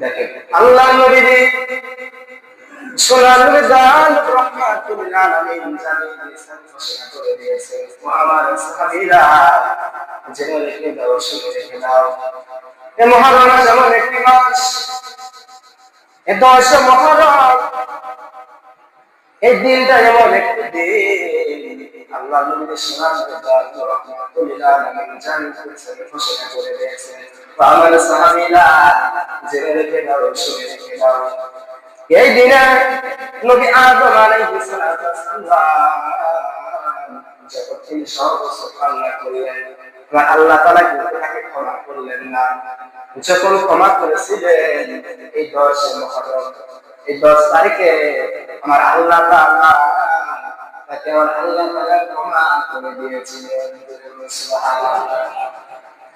দেখেন আল্লাহ যেমন একটি দিন। আল্লাহ করে দিয়েছেন। আমার সাহাবীরা জেনে রেখে দাও শুনে রেখে দাও এই দিনে নবী আদম আলাইহিস যখন ক্ষমা করলেন না। যখন ক্ষমা করেছিলেন, এই দশ তারিখে আমার আল্লাহ তাআলা তাকে আমার আল্লাহ তাআলা ক্ষমা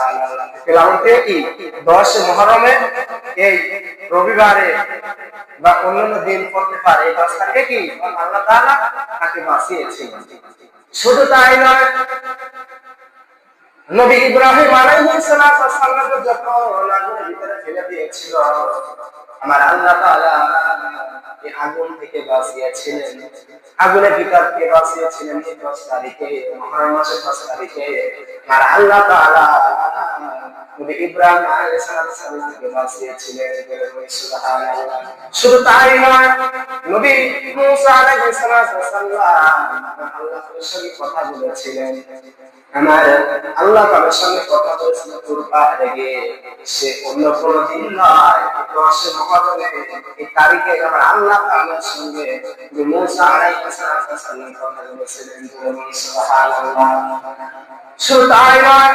সুবহানাল্লাহ ফিরাউন কি 10 মুহররমে এই রবিবারে বা অন্যান্য দিন করতে পারে? এই দশ কি আল্লাহ তাআলা তাকে বাঁচিয়েছিলেন শুধু তাই নয়, নবী ইব্রাহিম আলাইহিস দিয়েছিল। আমার আল্লাহ তাআলা এই আগুন থেকে বাঁচিয়েছিলেন। আগুনের ভিতর থেকে বাঁচিয়েছিলেন এই দশ তারিখে, মহরম মাসের দশ তারিখে। আর আল্লাহ তাআলা ইব্রাহিম আলাইহিস বাঁচিয়েছিলেন শুধু তাই নয়, নবী মুসা আলাইহিস সালাম আল্লাহর সঙ্গে কথা বলেছিলেন। আমার আল্লাহ তাআলার সঙ্গে কথা বলেছিল তোর পাহাড়ে গিয়ে সে অন্য কোন দিন নয়। দশে মহাজনে এই তারিখে আমার আল্লাহ তাআলার সঙ্গে যে মুসা আলাইহিস সালাম কথা বলেছিলেন শুধু তাই নয়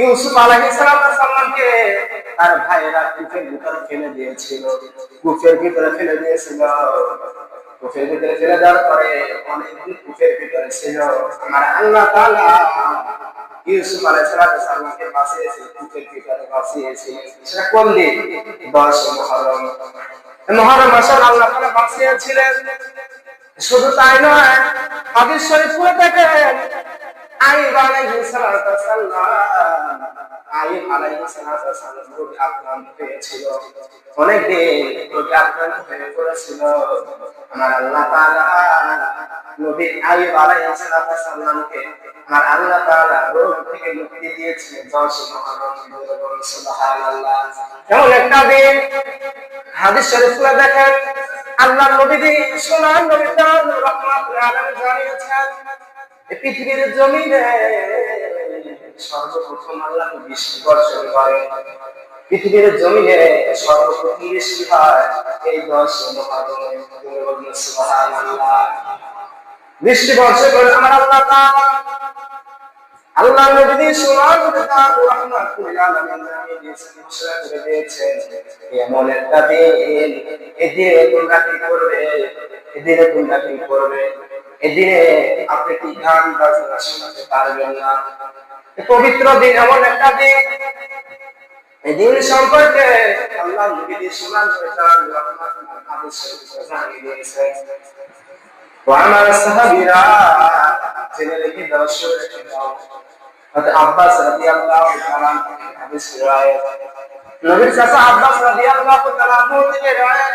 ইউসুফ তার ভাইয়েরা ভিতরে ফেলে দিয়েছিল। ভিতরে ফেলে দিয়েছিল। ভিতরে ফেলে দেওয়ার পরে অনেকদিন ভিতরে ছিল। আল্লাহ ইউসুফ বাঁচিয়েছে ভিতরে বাঁচিয়েছে। সেটা কোন দিন? দশ মাসে আল্লাহ বাঁচিয়েছিলেন। শুধু তাই নয়, হাদিস শরীফ পড়ে দেখেন আইব আলাইহিস সালাতু আইব আলাইহিস সালাতু সাল্লাম রোগে আক্রান্ত হয়েছিল। অনেক দিন রোগে আক্রান্ত হয়ে পড়েছিল। আমার আল্লাহ তাআলা নবী আইব আলাইহিস সালাতু সাল্লামকে আমার আল্লাহ তাআলা রোগ থেকে মুক্তি দিয়েছিলেন। মুহররম সুবহানাল্লাহ। এমন একটা দিন হাদিস শরীফ দেখেন। আল্লাহ নবী সোনার নবী তাআলা রহমাতুল আলামিন জানিয়েছেন পৃথিবীর জমিনে সর্বপ্রথম আল্লাহ বৃষ্টি বর্ষণ করে। পৃথিবীর জমিনে সর্বপ্রথম বৃষ্টি হয়, এই দশ বৃষ্টি বর্ষণ করে আমার আল্লাহ আল্লাহ নবী কিতাব রাহমাতুল আলামিন করে দিয়েছেন এমন একটা দিন এই দিনে তোমরা কি করবে? এই দিনে তোমরা কি করবে? এদিনে আপনি কি গান বাজনা শোনাতে পারবেন না? পবিত্র দিন এমন একটা দিন। এই দিন সম্পর্কে আল্লাহ নবী সুনান শয়তান আমার সাহাবীরা, জেনে রেখে হযরত আব্বাস রাদিয়াল্লাহু তাআলা হাদিস riwayat নবীর চাচা আব্বাস রাদিয়াল্লাহু তাআলা থেকে riwayat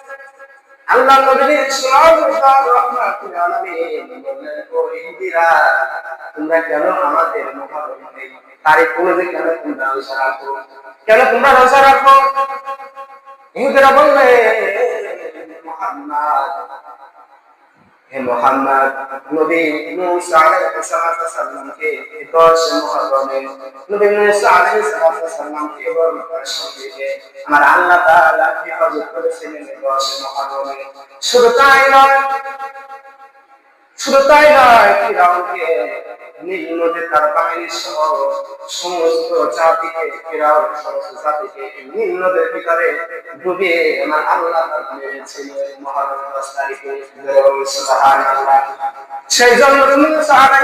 আল্লাহ নবীর সাল্লাল্লাহু রাহমাতুল আলামিন বললেন ও ইহুদিরা তোমরা কেন আমাদের তারিখ অনুযায়ী কেন তোমরা রাখো? কেন তোমরা রাখো? হে মোহাম্মদ, নবী মুসা আলাইহিস সালামকে দশ মুহররমে নবী মুসা আলাইহিস সালামকে বড় সঙ্গে আমার আল্লাহ তাআলা হেফাজত করেছিলেন দশ মুহররমে শুধু তাই নয় শুধু তাই নয়, ফিরাউনকে নীল নদী তার বাহিনী সহ সমস্ত জাতিকে, ফিরাউন সমস্ত জাতিকে নীল নদের ভিতরে ডুবিয়ে আমার আল্লাহ মেরেছিলেন মহারাজ দশ তারিখে সেই জন্য তুমি সাহাবাই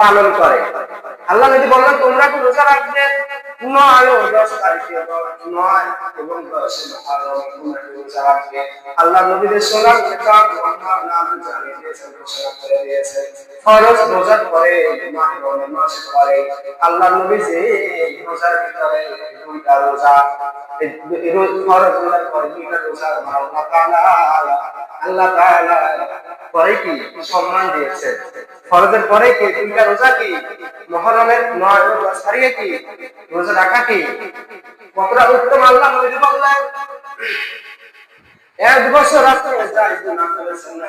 পালন করে? আল্লাহ নবী বললেন, তোমরা কি রোজা রাখবে? আল্লাহ নবী যে রোজার ভিতরে দুইটা রোজা রোজ রোজা আল্লাহ পরে কি সম্মান দিয়েছে ফরজের পরে কি? দুইটা রোজা কি মহরমের নয় রোজা ছাড়িয়ে কি? রোজা রাখা কি কতটা উত্তম আল্লাহ নবী বললেন এক বছর রাস্তায় যাই গুনাহ করেছেন না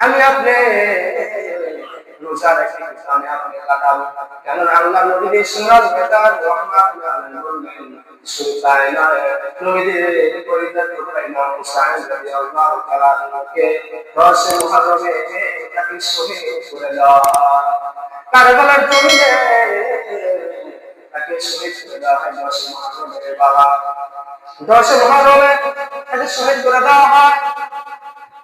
আমি আপনি দেওয়া কারবালার জমিনে করে বাবা। দশে মুহররমে তাকে শহীদ করে দেওয়া হয়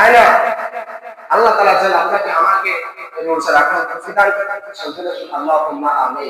তাই না? আল্লাহ তালা যেন আপনাকে আমাকে রাখার আল্লাহ আমি